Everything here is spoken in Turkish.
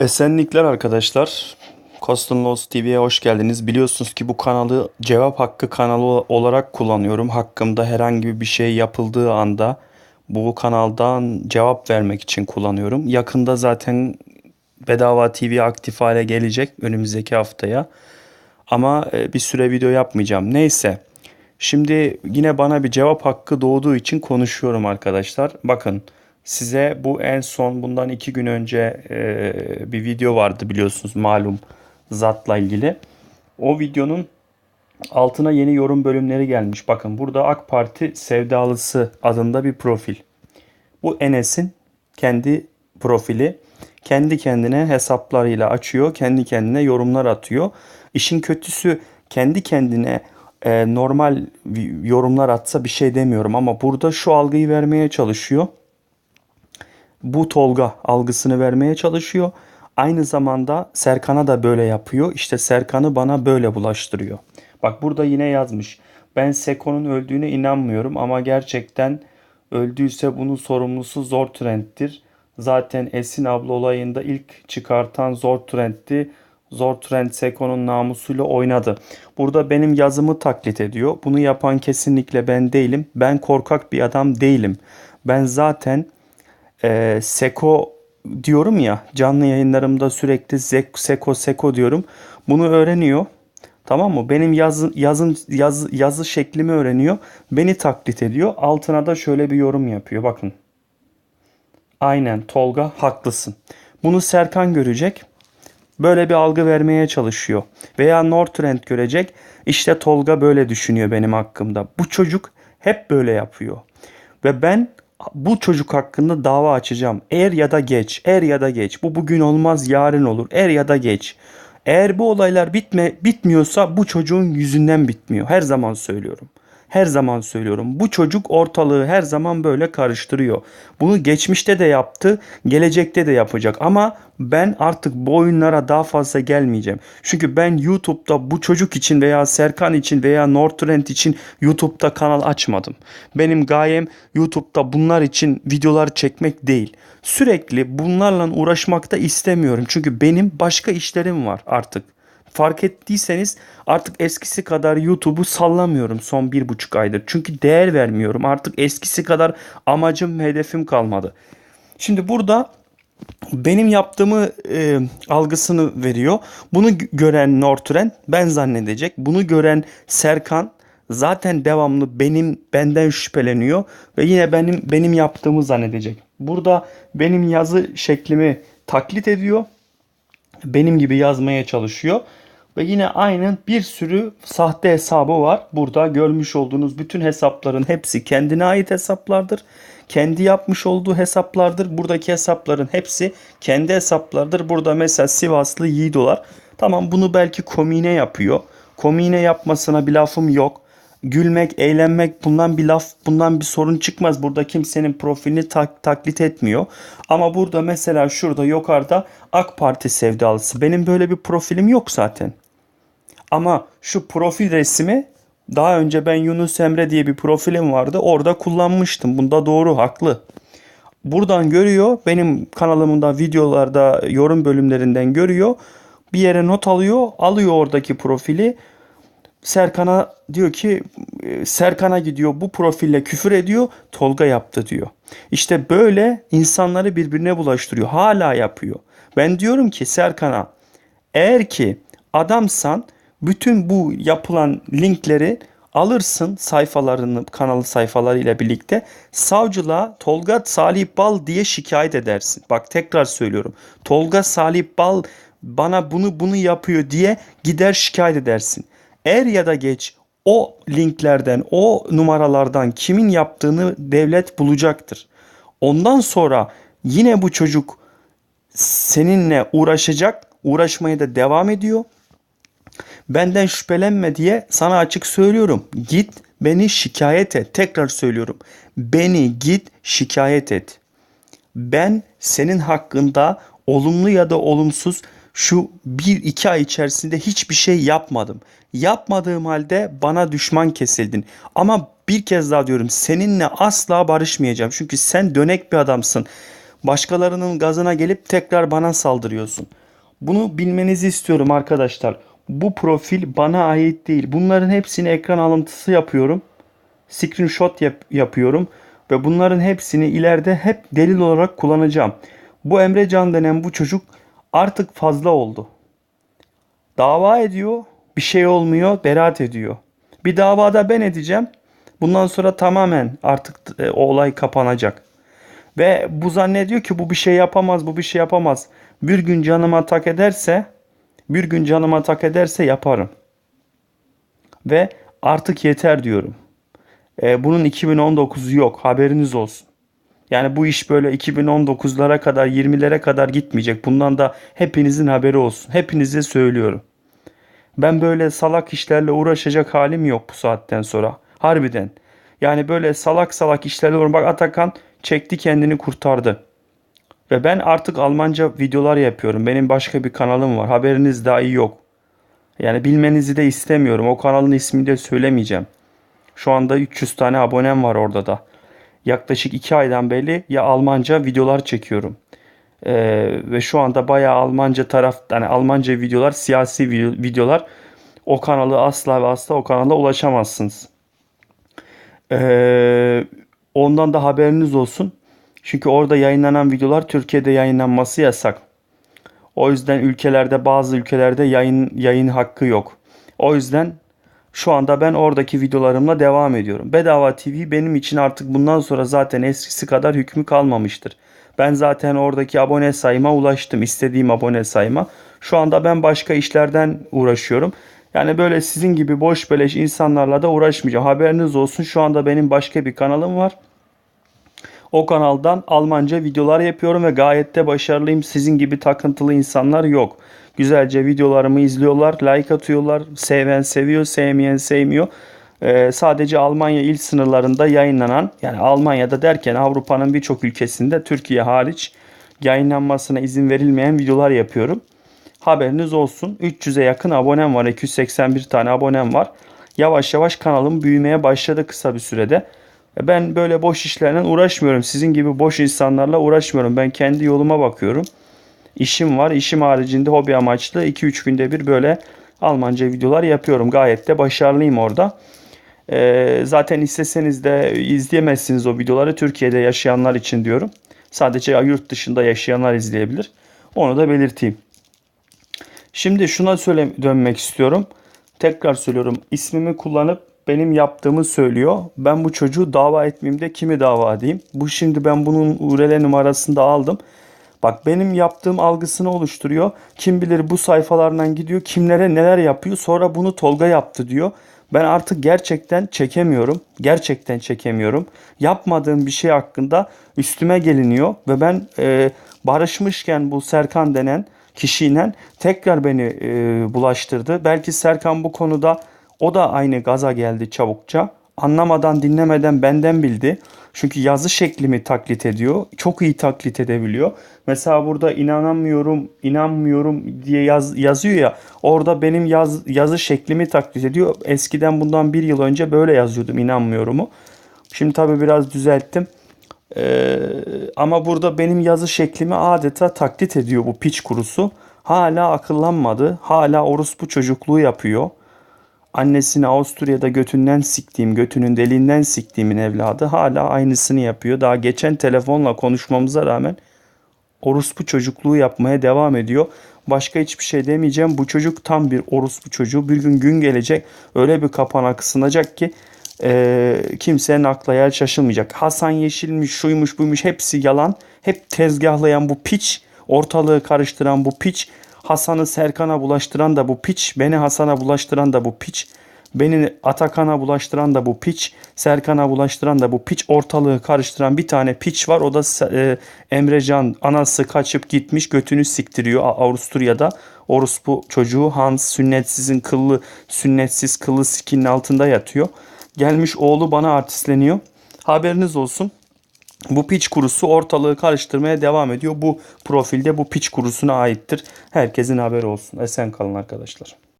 Esenlikler arkadaşlar. Custom Laws TV'ye hoş geldiniz. Biliyorsunuz ki bu kanalı cevap hakkı kanalı olarak kullanıyorum. Hakkımda herhangi bir şey yapıldığı anda bu kanaldan cevap vermek için kullanıyorum. Yakında zaten Bedava TV aktif hale gelecek önümüzdeki haftaya. Ama e, bir süre video yapmayacağım. Neyse. Şimdi yine bana bir cevap hakkı doğduğu için konuşuyorum arkadaşlar. Bakın size bu en son bundan iki gün önce e, bir video vardı biliyorsunuz malum zatla ilgili. O videonun altına yeni yorum bölümleri gelmiş. Bakın burada AK Parti sevdalısı adında bir profil. Bu Enes'in kendi profili. Kendi kendine hesaplarıyla açıyor. Kendi kendine yorumlar atıyor. İşin kötüsü kendi kendine e, normal yorumlar atsa bir şey demiyorum ama burada şu algıyı vermeye çalışıyor. Bu Tolga algısını vermeye çalışıyor. Aynı zamanda Serkan'a da böyle yapıyor. İşte Serkan'ı bana böyle bulaştırıyor. Bak burada yine yazmış. Ben Seko'nun öldüğüne inanmıyorum ama gerçekten öldüyse bunun sorumlusu Zor Trend'tir. Zaten Esin abla olayında ilk çıkartan Zor Trend'ti. Zor Trend Seko'nun namusuyla oynadı. Burada benim yazımı taklit ediyor. Bunu yapan kesinlikle ben değilim. Ben korkak bir adam değilim. Ben zaten e, Seko diyorum ya canlı yayınlarımda sürekli Zek, Seko Seko diyorum. Bunu öğreniyor. Tamam mı? Benim yazı, yazın, yazı, yazı şeklimi öğreniyor. Beni taklit ediyor. Altına da şöyle bir yorum yapıyor. Bakın. Aynen Tolga haklısın. Bunu Serkan görecek. Böyle bir algı vermeye çalışıyor. Veya Nortrend görecek. İşte Tolga böyle düşünüyor benim hakkımda. Bu çocuk hep böyle yapıyor. Ve ben bu çocuk hakkında dava açacağım. Er ya da geç, er ya da geç. Bu bugün olmaz, yarın olur. Er ya da geç. Eğer bu olaylar bitme bitmiyorsa bu çocuğun yüzünden bitmiyor. Her zaman söylüyorum. Her zaman söylüyorum. Bu çocuk ortalığı her zaman böyle karıştırıyor. Bunu geçmişte de yaptı, gelecekte de yapacak. Ama ben artık bu oyunlara daha fazla gelmeyeceğim. Çünkü ben YouTube'da bu çocuk için veya Serkan için veya Northrend için YouTube'da kanal açmadım. Benim gayem YouTube'da bunlar için videolar çekmek değil. Sürekli bunlarla uğraşmak da istemiyorum. Çünkü benim başka işlerim var artık fark ettiyseniz artık eskisi kadar YouTube'u sallamıyorum son bir buçuk aydır. Çünkü değer vermiyorum. Artık eskisi kadar amacım hedefim kalmadı. Şimdi burada benim yaptığımı e, algısını veriyor. Bunu gören Nortren ben zannedecek. Bunu gören Serkan zaten devamlı benim benden şüpheleniyor ve yine benim benim yaptığımı zannedecek. Burada benim yazı şeklimi taklit ediyor. Benim gibi yazmaya çalışıyor. Ve yine aynı bir sürü sahte hesabı var. Burada görmüş olduğunuz bütün hesapların hepsi kendine ait hesaplardır. Kendi yapmış olduğu hesaplardır. Buradaki hesapların hepsi kendi hesaplardır. Burada mesela Sivaslı Yiğidolar. Tamam bunu belki komine yapıyor. Komine yapmasına bir lafım yok. Gülmek, eğlenmek bundan bir laf, bundan bir sorun çıkmaz. Burada kimsenin profilini tak, taklit etmiyor. Ama burada mesela şurada yukarıda AK Parti sevdalısı. Benim böyle bir profilim yok zaten. Ama şu profil resmi daha önce ben Yunus Emre diye bir profilim vardı. Orada kullanmıştım. Bunda doğru, haklı. Buradan görüyor. Benim kanalımda videolarda yorum bölümlerinden görüyor. Bir yere not alıyor. Alıyor oradaki profili. Serkan'a diyor ki Serkan'a gidiyor bu profille küfür ediyor. Tolga yaptı diyor. İşte böyle insanları birbirine bulaştırıyor. Hala yapıyor. Ben diyorum ki Serkan'a eğer ki adamsan bütün bu yapılan linkleri alırsın sayfalarını kanalı sayfalarıyla birlikte savcılığa Tolga Salih Bal diye şikayet edersin. Bak tekrar söylüyorum. Tolga Salih Bal bana bunu bunu yapıyor diye gider şikayet edersin. Er ya da geç o linklerden, o numaralardan kimin yaptığını devlet bulacaktır. Ondan sonra yine bu çocuk seninle uğraşacak, uğraşmaya da devam ediyor. Benden şüphelenme diye sana açık söylüyorum. Git beni şikayet et. Tekrar söylüyorum. Beni git şikayet et. Ben senin hakkında olumlu ya da olumsuz şu bir iki ay içerisinde hiçbir şey yapmadım. Yapmadığım halde bana düşman kesildin. Ama bir kez daha diyorum seninle asla barışmayacağım. Çünkü sen dönek bir adamsın. Başkalarının gazına gelip tekrar bana saldırıyorsun. Bunu bilmenizi istiyorum arkadaşlar. Bu profil bana ait değil. Bunların hepsini ekran alıntısı yapıyorum. Screenshot yap- yapıyorum. Ve bunların hepsini ileride hep delil olarak kullanacağım. Bu Emre Can denen bu çocuk artık fazla oldu. Dava ediyor, bir şey olmuyor, beraat ediyor. Bir davada ben edeceğim. Bundan sonra tamamen artık e, o olay kapanacak. Ve bu zannediyor ki bu bir şey yapamaz, bu bir şey yapamaz. Bir gün canıma tak ederse, bir gün canıma tak ederse yaparım. Ve artık yeter diyorum. E, bunun 2019'u yok, haberiniz olsun. Yani bu iş böyle 2019'lara kadar, 20'lere kadar gitmeyecek. Bundan da hepinizin haberi olsun. Hepinize söylüyorum. Ben böyle salak işlerle uğraşacak halim yok bu saatten sonra. Harbiden. Yani böyle salak salak işlerle uğraşmak Bak Atakan çekti kendini kurtardı. Ve ben artık Almanca videolar yapıyorum. Benim başka bir kanalım var. Haberiniz dahi yok. Yani bilmenizi de istemiyorum. O kanalın ismini de söylemeyeceğim. Şu anda 300 tane abonem var orada da. Yaklaşık 2 aydan beri ya Almanca videolar çekiyorum. Ee, ve şu anda bayağı Almanca taraf yani Almanca videolar, siyasi video- videolar o kanalı asla ve asla o kanala ulaşamazsınız. Ee, ondan da haberiniz olsun. Çünkü orada yayınlanan videolar Türkiye'de yayınlanması yasak. O yüzden ülkelerde bazı ülkelerde yayın yayın hakkı yok. O yüzden şu anda ben oradaki videolarımla devam ediyorum. Bedava TV benim için artık bundan sonra zaten eskisi kadar hükmü kalmamıştır. Ben zaten oradaki abone sayıma ulaştım. istediğim abone sayıma. Şu anda ben başka işlerden uğraşıyorum. Yani böyle sizin gibi boş beleş insanlarla da uğraşmayacağım. Haberiniz olsun şu anda benim başka bir kanalım var. O kanaldan Almanca videolar yapıyorum ve gayet de başarılıyım. Sizin gibi takıntılı insanlar yok. Güzelce videolarımı izliyorlar, like atıyorlar. Seven seviyor, sevmeyen sevmiyor. Ee, sadece Almanya il sınırlarında yayınlanan yani Almanya'da derken Avrupa'nın birçok ülkesinde Türkiye hariç yayınlanmasına izin verilmeyen videolar yapıyorum. Haberiniz olsun. 300'e yakın abonem var. 281 tane abonem var. Yavaş yavaş kanalım büyümeye başladı kısa bir sürede. Ben böyle boş işlerle uğraşmıyorum. Sizin gibi boş insanlarla uğraşmıyorum. Ben kendi yoluma bakıyorum. İşim var. İşim haricinde hobi amaçlı 2-3 günde bir böyle Almanca videolar yapıyorum. Gayet de başarılıyım orada. Ee, zaten isteseniz de izleyemezsiniz o videoları. Türkiye'de yaşayanlar için diyorum. Sadece yurt dışında yaşayanlar izleyebilir. Onu da belirteyim. Şimdi şuna söyle dönmek istiyorum. Tekrar söylüyorum. İsmimi kullanıp benim yaptığımı söylüyor. Ben bu çocuğu dava etmeyeyim de kimi dava edeyim? Bu şimdi ben bunun URL numarasını da aldım. Bak benim yaptığım algısını oluşturuyor. Kim bilir bu sayfalardan gidiyor. Kimlere neler yapıyor. Sonra bunu Tolga yaptı diyor. Ben artık gerçekten çekemiyorum. Gerçekten çekemiyorum. Yapmadığım bir şey hakkında üstüme geliniyor. Ve ben e, barışmışken bu Serkan denen kişiyle tekrar beni e, bulaştırdı. Belki Serkan bu konuda o da aynı gaza geldi çabukça. Anlamadan dinlemeden benden bildi. Çünkü yazı şeklimi taklit ediyor. Çok iyi taklit edebiliyor. Mesela burada inanamıyorum, inanmıyorum diye yaz, yazıyor ya. Orada benim yaz, yazı şeklimi taklit ediyor. Eskiden bundan bir yıl önce böyle yazıyordum inanmıyorumu. Şimdi tabii biraz düzelttim. Ee, ama burada benim yazı şeklimi adeta taklit ediyor bu piç kurusu. Hala akıllanmadı. Hala orospu çocukluğu yapıyor. Annesini Avusturya'da götünden siktiğim, götünün deliğinden siktiğimin evladı hala aynısını yapıyor. Daha geçen telefonla konuşmamıza rağmen orospu çocukluğu yapmaya devam ediyor. Başka hiçbir şey demeyeceğim. Bu çocuk tam bir orospu çocuğu. Bir gün gün gelecek öyle bir kapana kısınacak ki e, kimsenin akla yer şaşılmayacak. Hasan Yeşilmiş, şuymuş, buymuş hepsi yalan. Hep tezgahlayan bu piç, ortalığı karıştıran bu piç, Hasan'ı Serkan'a bulaştıran da bu piç, beni Hasan'a bulaştıran da bu piç, beni Atakan'a bulaştıran da bu piç, Serkan'a bulaştıran da bu piç, ortalığı karıştıran bir tane piç var. O da e, Emrecan anası kaçıp gitmiş götünü siktiriyor Avusturya'da. Orospu çocuğu Hans sünnetsizin kıllı, sünnetsiz kıllı sikinin altında yatıyor. Gelmiş oğlu bana artistleniyor. Haberiniz olsun. Bu piç kurusu ortalığı karıştırmaya devam ediyor. Bu profilde bu piç kurusuna aittir. Herkesin haberi olsun. Esen kalın arkadaşlar.